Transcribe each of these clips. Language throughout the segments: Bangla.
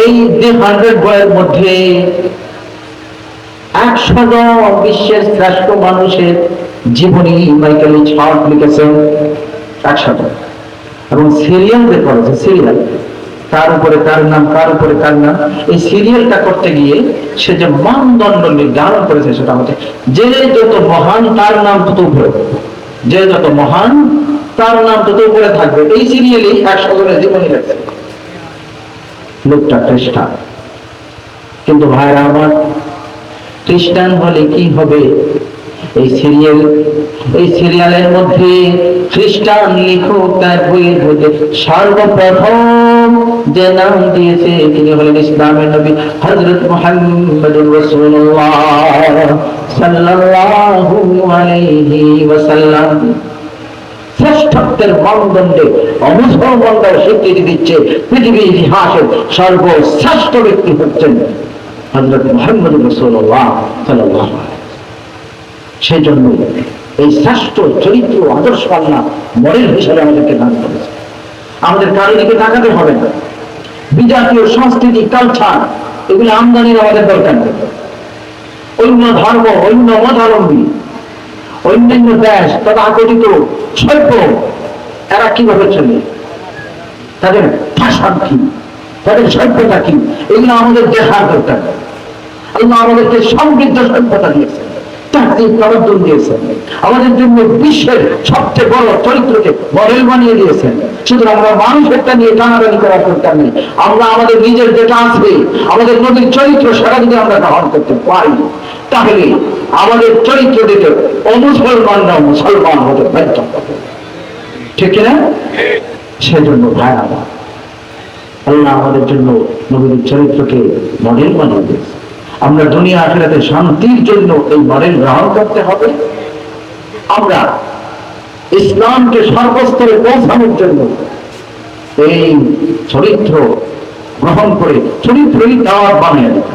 এই দি হান্ড্রেড বয়ের মধ্যে বিশ্বের শ্রেষ্ঠ মানুষের জীবনী মাইকেল লিখেছেন একশো জন এবং করেছে সিরিয়াল। কার উপরে কার নাম, কার উপরে কার নাম? এই সিরিয়ালটা করতে গিয়ে সে যে মানদণ্ড নির্ধারণ করেছে সেটা যে যত মহান তার নাম তত উপরে যে যত মহান তার নাম তত উপরে থাকবে। এই একশো জনের জীবনী লোকটা খ্রিস্টান কিন্তু ভাইরা আমার খ্রিস্টান হলে কি হবে? এই সিরিয়াল এই সিরিয়ালের মধ্যে খ্রিস্টান লেখক তার বইয়ের মধ্যে সর্বপ্রথম যে নাম দিয়েছে, তিনি হলেন ইসলামের নবী হযরত মুহাম্মদুর রাসূলুল্লাহ সাল্লাল্লাহু আলাইহি ওয়াসাল্লাম। শ্রেষ্ঠত্বের মানদণ্ডে অমুসলমানরা স্বীকৃতি দিচ্ছে পৃথিবীর ইতিহাসের সর্বশ্রেষ্ঠ ব্যক্তি হচ্ছেন হজরত মোহাম্মদ রসুল্লাহ সাল্লাহ সেই জন্য এই শ্রেষ্ঠ চরিত্র আদর্শ আল্লাহ মডেল হিসেবে আমাদেরকে দান করেছে আমাদের কারও দিকে তাকাতে হবে না। বিজাতীয় সংস্কৃতি কালচার এগুলো আমদানির আমাদের দরকার নেই। অন্য ধর্ম, অন্য মতাবলম্বী অন্যান্য দেশ তথাকথিত সভ্য, এরা কীভাবে চলে? তাদের ভাষা কি? তাদের সভ্যতা কি? এগুলো আমাদের দেখার দরকার আল্লাহ আমাদেরকে সমৃদ্ধ সভ্যতা দিয়েছেন আমাদের জন্য বিশ্বের সবচেয়ে বড় চরিত্রকে মডেল বানিয়ে দিয়েছেন। সুতরাং আমরা মানুষেরটা নিয়ে টানাটানি করার দরকার নেই। আমরা আমাদের নিজের যেটা আছে, আমাদের নদীর চরিত্র সেটা যদি আমরা গ্রহণ করতে পারি, তাহলে আমাদের চরিত্র দেখে অমুসলমানরা মুসলমান হতে বাধ্য হবে ঠিক কিনা? সেজন্য ভাই আমার আল্লাহ আমাদের জন্য নবীর চরিত্রকে মডেল বানিয়ে আমরা দুনিয়া আখেরাতে শান্তির জন্য এই মডেল গ্রহণ করতে হবে। আমরা ইসলামকে সর্বস্তরে পৌঁছানোর জন্য এই চরিত্র গ্রহণ করে চরিত্রই দাওয়াত বানিয়ে দিতে।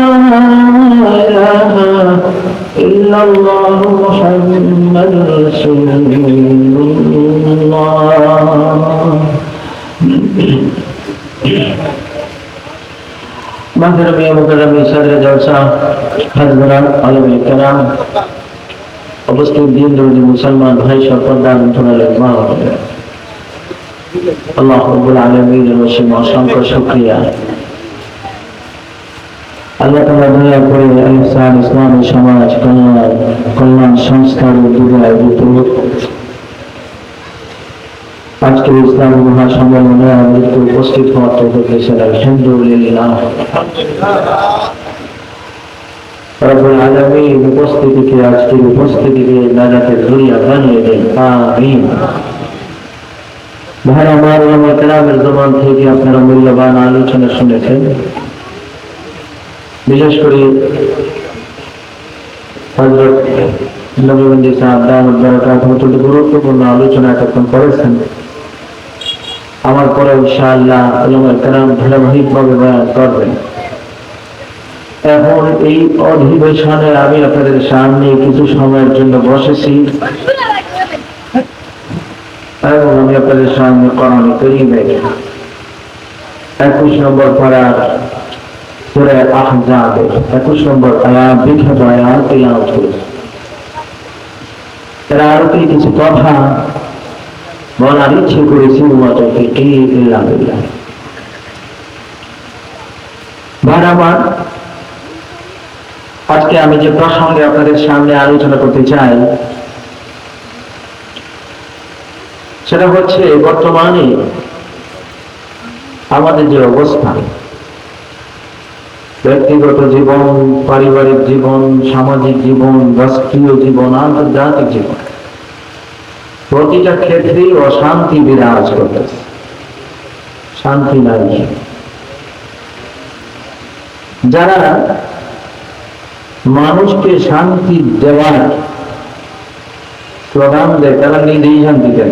إلا الله محمد رسول الله محترم مکرم صدر جلسہ حضرات علم کرام উপস্থিত দিন দুর্দি মুসলমান ভাই সকল দান মা আল্লাহ রব্বুল আলমীর রসিম অসংখ্য শুক্রিয়া আল্লাহ তালা দয়া করে আহসান ইসলামী, সমাজ কল্যাণ কল্যাণ সংস্থার উদ্যোগে আয়োজিত আজকে ইসলাম মহাসম্মেলনে আমাদেরকে উপস্থিত হওয়ার তো দেখেছেন আলহামদুলিল্লাহ। রব্বুল আলামিন উপস্থিতিকে আজকের উপস্থিতিকে নাজাতের দুনিয়া বানিয়ে দেন। আমিন। ভাই আমার কেরামের জবান থেকে আপনারা মূল্যবান আলোচনা শুনেছেন। বিশেষ করে হজরত গুরুত্বপূর্ণ আলোচনা এতক্ষণ করেছেন। আমার পরে ইনশাআল্লাহ উলামায়ে কেরাম ধারাবাহিকভাবে বয়ান করবেন। এখন এই অধিবেশনে আমি আপনাদের সামনে কিছু সময়ের জন্য বসেছি। এবং আমি আপনাদের সামনে কারীমে একুশ নম্বর পাড়ার একুশ নম্বর বিখ্যাত আয়াত এর আরও কিছু কথা বলার ইচ্ছে করেছি আজকে আমি যে প্রসঙ্গে আপনাদের সামনে আলোচনা করতে চাই, সেটা হচ্ছে বর্তমানে আমাদের যে অবস্থা। ব্যক্তিগত জীবন, পারিবারিক জীবন, সামাজিক জীবন, রাষ্ট্রীয় জীবন, আন্তর্জাতিক জীবন। প্রতিটা ক্ষেত্রেই অশান্তি বিরাজ করতেছে। শান্তি নাই। যারা মানুষকে শান্তি দেওয়ার প্রধান দেয়, তারা নিজেই শান্তি দেয়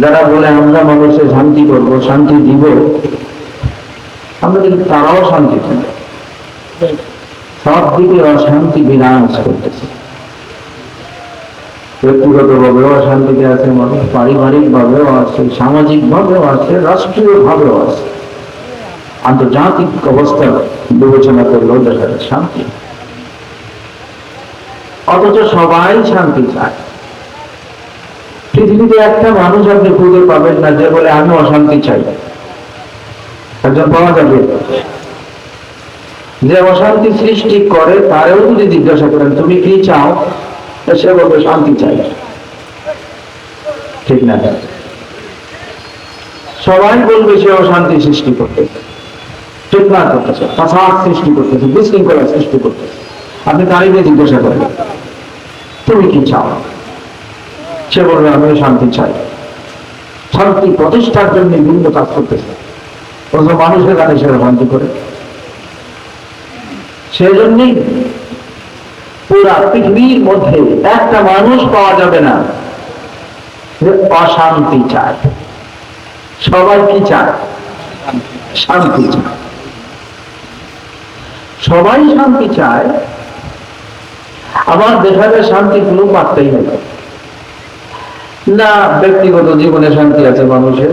যারা বলে, আমরা মানুষের শান্তি করব, শান্তি দিব আমরা কিন্তু তারাও শান্তি সব দিকে অশান্তি বিরাজ করতেছে। ব্যক্তিগত ভাবেও অশান্তিতে আছে, মানুষ পারিবারিক ভাবেও আছে সামাজিক ভাবেও আছে রাষ্ট্রীয় ভাবেও আছে। আন্তর্জাতিক অবস্থা বিবেচনা করলেও দেখা যায় শান্তি। অথচ সবাই শান্তি চায়। পৃথিবীতে একটা মানুষ আপনি খুঁজে পাবেন না যে বলে, আমি অশান্তি চাই। একজন পাওয়া যাবে। যে অশান্তি সৃষ্টি করে, তারেও যদি জিজ্ঞাসা করেন, তুমি কি চাও? সে বলবে, শান্তি চাই। ঠিক না সবাই বলবে, সে অশান্তি সৃষ্টি করতেছে ফিতনা করতেছে ফাসাদ সৃষ্টি করতেছে, বিশৃঙ্খলা সৃষ্টি করতেছে। আপনি তারিখে জিজ্ঞাসা করেন তুমি কি চাও? সে বলবে আমিও শান্তি চাই। শান্তি প্রতিষ্ঠার জন্য বিভিন্ন কাজ করতেছে। অথচ মানুষের গানে সে শান্তি করে। সেজন্যই পুরা পৃথিবীর মধ্যে একটা মানুষ পাওয়া যাবে না অশান্তি চায়। সবাই কি চায়? শান্তি চায়। সবাই শান্তি চায়, আবার দেখা যায় শান্তি কোনো পারতেই হবে না ব্যক্তিগত জীবনে শান্তি আছে মানুষের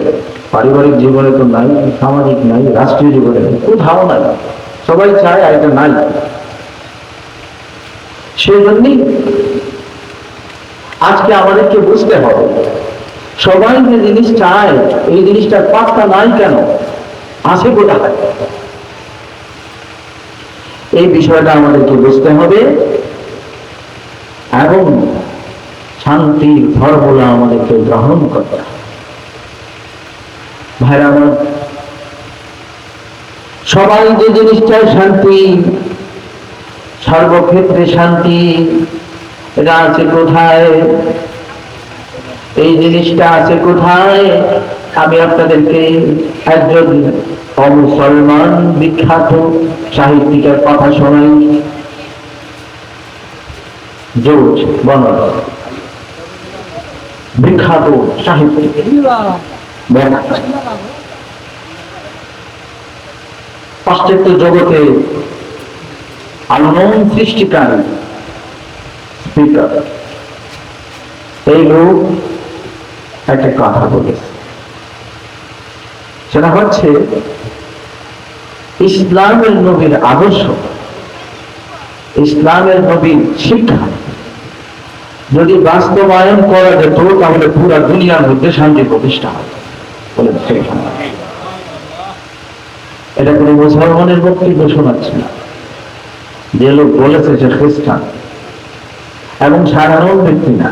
পারিবারিক জীবনে তো নাই, সামাজিক নাই, রাষ্ট্রীয় জীবনে নেই কোথাও নাই। সবাই চায় আর এটা নাই। সেই জন্যই আজকে আমাদেরকে বুঝতে হবে, সবাই যে জিনিস চায়, এই জিনিসটার পাত্তা নাই কেন? আছে কোথায়? এই বিষয়টা আমাদেরকে বুঝতে হবে এবং শান্তির ফর্মুলা আমাদেরকে গ্রহণ করতে হবে। সবাই যে জিনিসটাই শান্তি, সর্বক্ষেত্রে শান্তি এটা আছে কোথায়? এই জিনিসটা আছে কোথায়? আমি আপনাদেরকে একজন অমুসলমান বিখ্যাত সাহিত্যিকের কথা শোনাই। জোজ বনর বিখ্যাত সাহিত্যিক। পাশ্চাত্য জগতে আলোড়ন সৃষ্টিকারী স্পিকার এই লোক একটা কথা বলেছে সেটা হচ্ছে, ইসলামের নবীর আদর্শ, ইসলামের নবীর শিক্ষা, যদি বাস্তবায়ন করা যেত, তাহলে পুরা দুনিয়ার মধ্যে শান্তি প্রতিষ্ঠা হয় বলে এটা কোনো মুসলমানের বক্তব্য শোনাচ্ছে না। যে লোক বলেছে সে খ্রিস্টান এবং সাধারণ ব্যক্তি না।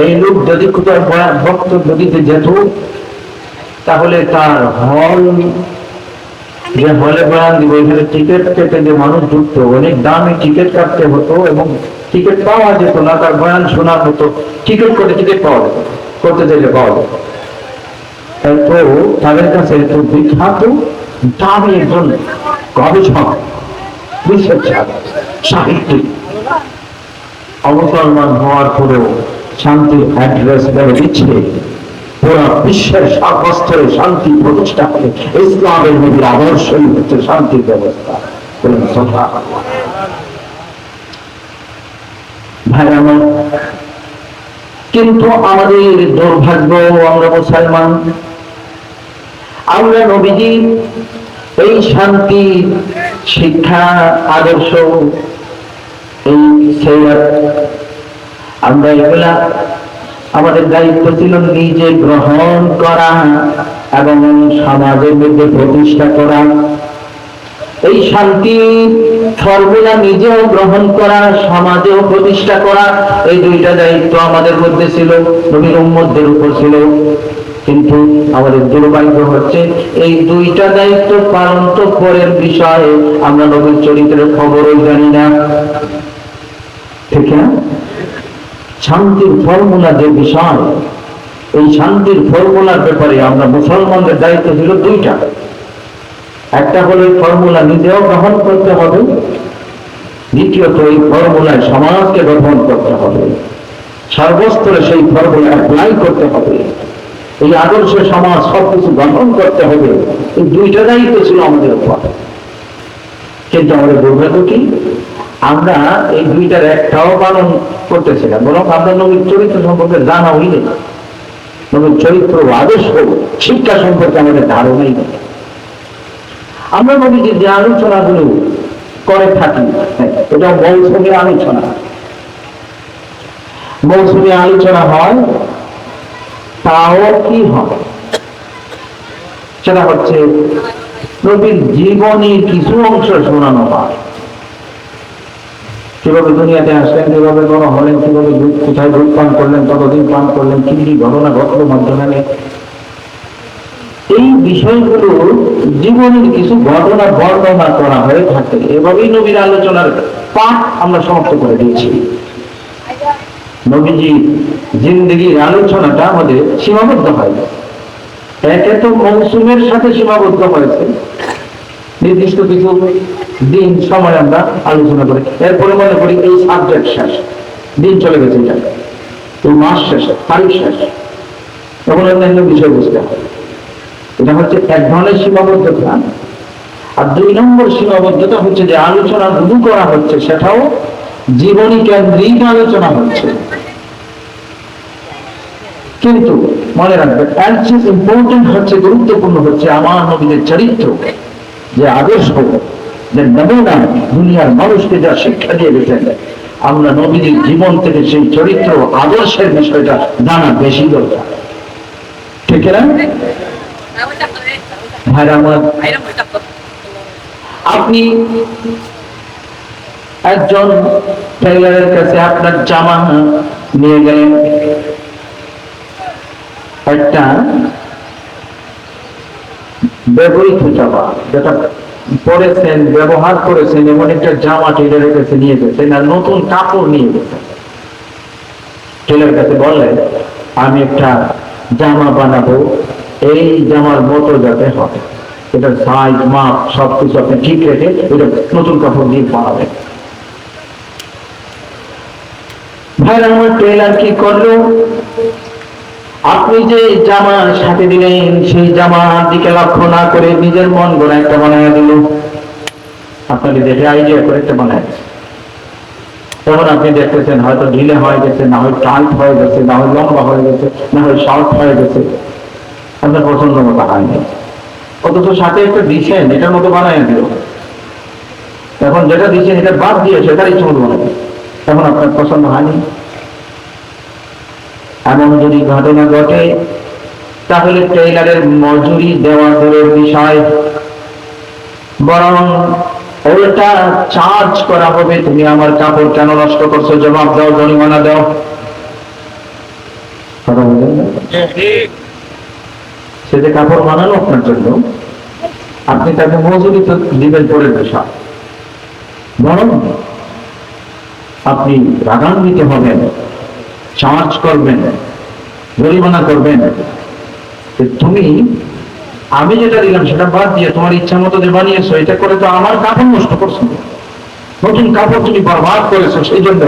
এই লোক যদি কোথাও বয়া- বক্তব্য দিতে যেত তাহলে তার হল যে হলে বয়ান দিব এখানে টিকিট কেটে যে মানুষ ঢুকতো। অনেক দামে টিকিট কাটতে হতো এবং টিকিট পাওয়া যেত না তার বয়ান শোনা হতো টিকিট করে টিকিট পাওয়া যেত করতে চাইলে পাওয়া যেত। তাদের কাছে তো বিখ্যাত দামি একজন গবেষক সাহিত্যিক হওয়ার পরেও শান্তির অ্যাড্রেস দিচ্ছে, পুরা বিশ্বের সর্বস্তরে শান্তি প্রতিষ্ঠা ইসলামের নবীর আদর্শই হচ্ছে শান্তির ব্যবস্থা। ভাই, আমার কিন্তু আমাদের দুর্ভাগ্য, আমরা মুসলমান আমরা নবীজি, এই শান্তি, শিক্ষা, আদর্শ, এই আমরা এগুলা আমাদের দায়িত্ব ছিল নিজে গ্রহণ করা এবং সমাজের মধ্যে প্রতিষ্ঠা করা। এই শান্তি ফর্মুলা নিজেও গ্রহণ করা, সমাজেও প্রতিষ্ঠা করা, এই দুইটা দায়িত্ব আমাদের মধ্যে ছিল, নবীর উম্মতদের উপর ছিল। কিন্তু আমাদের দুর্ভাগ্য হচ্ছে, এই দুইটা দায়িত্ব পালন তো পরের বিষয়ে আমরা নবীর চরিত্রের খবরও জানি না। ঠিক না? শান্তির ফর্মুলা যে বিষয়, এই শান্তির ফর্মুলার ব্যাপারে আমরা মুসলমানদের দায়িত্ব ছিল দুইটা। একটা হলো এই ফর্মুলা নিজেও গ্রহণ করতে হবে, দ্বিতীয়ত এই ফর্মুলায় সমাজকে গঠন করতে হবে। সর্বস্তরে সেই ফর্মুলা অ্যাপ্লাই করতে হবে। এই আদর্শ সমাজ সবকিছু গঠন করতে হবে। এই দুইটা দায়িত্ব ছিল আমাদের উপর। কিন্তু আমাদের দুর্ভাগ্য কি? আমরা এই দুইটার একটাও পালন করতেছি না বরং আমরা নবীর চরিত্র সম্পর্কে জানা হইলে নবীর চরিত্র আদর্শ শিক্ষা সম্পর্কে আমাদের ধারণাই নেই। আমরা নবীজি যে আলোচনাগুলো করে থাকি, এটা মৌসুমী আলোচনা। মৌসুমী আলোচনা হয় তাও কি হয় সেটা হচ্ছে, নবীর জীবনের কিছু অংশ শোনানো হয়। কীভাবে দুনিয়াতে আসলেন, কীভাবে বড় হলেন, কীভাবে কোথায় দুধ পান করলেন ততদিন পান করলেন, কি কি ঘটনা ঘটলো মাধ্যমে? এই বিষয়গুলো জীবনের কিছু ঘটনা বর্ণনা করা হয়ে থাকে। এভাবেই নবীর আলোচনার পাঠ আমরা সমাপ্ত করে দিয়েছি। নবীজি জিন্দগির আলোচনাটা আমাদের সীমাবদ্ধ হয়। একে তো মৌসুমের সাথে সীমাবদ্ধ হয়েছে। নির্দিষ্ট কিছু দিন সময় আমরা আলোচনা করি এরপরে মনে করি এই সাবজেক্ট শেষ। দিন চলে গেছে এটা। এই মাস শেষ, তারিখ শেষ। তখন অন্যান্য বিষয় বুঝতে হবে এটা হচ্ছে এক ধরনের সীমাবদ্ধতা। আর দুই নম্বর সীমাবদ্ধতা হচ্ছে যে আলোচনা শুরু করা হচ্ছে, সেটাও জীবনী কেন্দ্রিক আলোচনা হচ্ছে। কিন্তু মনে রাখবেন চেয়ে ইম্পর্টেন্ট হচ্ছে, গুরুত্বপূর্ণ হচ্ছে আমার নবীদের চরিত্র, যে আদর্শ যে নমুনা দুনিয়ার মানুষকে যা শিক্ষা দিয়ে গেছেন, আমরা নবীদের জীবন থেকে সেই চরিত্র, আদর্শের বিষয়টা জানা বেশি দরকার। ঠিক আপনি একজন টেইলারের কাছে আপনার জামা নিয়ে গেলেন একটা ব্যবহৃত জামা যেটা পরেছেন ব্যবহার করেছেন, এমন একটা জামা টেলারের কাছে নিয়ে গেছেন আর নতুন কাপড় নিয়ে গেছেন টেলার কাছে বললেন, আমি একটা জামা বানাবো, এই জামার মতো যাতে হবে। এটার সাইজ মাপ, সবকিছু আপনি ঠিক রেখে এটা নতুন কাপড় দিয়ে বানাবেন। ভাইরা, আমার টেলার কি করল? আপনি যে জামা সাথে দিলেন, সেই জামার দিকে লক্ষ্য না করে নিজের মন গড়া একটা বানায় দিল। আপনাকে দেখে আইডিয়া করে একটা বানায় তখন আপনি দেখতেছেন, হয়তো ঢিলে হয়ে গেছে, না হয় টাইট হয়ে গেছে, না হয় লম্বা হয়ে গেছে, না হয় শর্ট হয়ে গেছে। আপনার পছন্দ মতো হয়নি অথচ সাথে একটা দিচ্ছেন এটার মতো বানায় দিল। এখন যেটা দিচ্ছেন এটা বাদ দিয়ে সেটার ইচ্ছে মতো বানাবে তখন আপনার পছন্দ হয়নি। এমন যদি ঘটনা ঘটে, তাহলে টেইলারের মজুরি দেওয়া দূরের বিষয়। বরং উল্টা চার্জ করা হবে, তুমি আমার কাপড় কেন নষ্ট করছ? জবাব দাও, জরিমানা দাও? সে যে কাপড় বানালো আপনার জন্য, আপনি তাকে মজুরি তো দিবেন পরের বিষয়। বরং আপনি রাগান্বিত হবেন। চার্জ করবেন জরিমানা করবেন। তুমি, আমি যেটা দিলাম সেটা বাদ দিয়ে তোমার ইচ্ছা মতো যে বানিয়েছো, এটা করে তো আমার কাপড় নষ্ট করছ। নতুন কাপড় তুমি বরবাদ করেছ, সেই জন্য।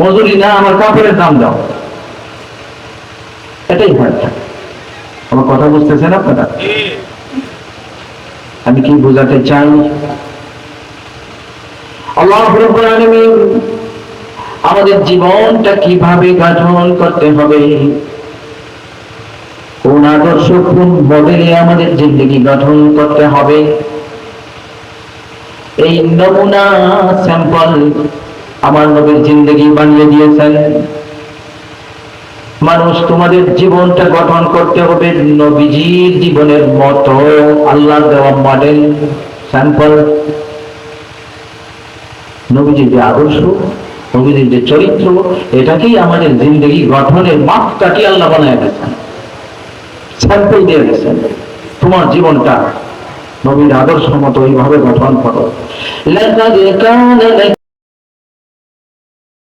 মজুরি না, আমার কাপড়ের দাম দাও। এটাই হয়। আমার কথা বুঝতেছেন আপনারা? আমি কি বোঝাতে চাই? আল্লাহ আলামিন আমাদের জীবনটা কীভাবে গঠন করতে হবে? কোন আদর্শ, কোন মডেলে আমাদের জিন্দগি গঠন করতে হবে? এই নমুনা স্যাম্পল আমার নবীর জিন্দগি বানিয়ে দিয়েছেন। মানুষ, তোমাদের জীবনটা গঠন করতে হবে নবীজির জীবনের মতো। আল্লাহ দেওয়া মডেল স্যাম্পল। নবীজির যে আদর্শ নবীজির যে চরিত্র, এটাকেই আমাদের জিন্দগি গঠনের মাপকাঠি আল্লাহ বানায় গেছেন স্যাম্পল দিয়ে গেছেন তোমার জীবনটা নবীর আদর্শ মতো এইভাবে গঠন করো।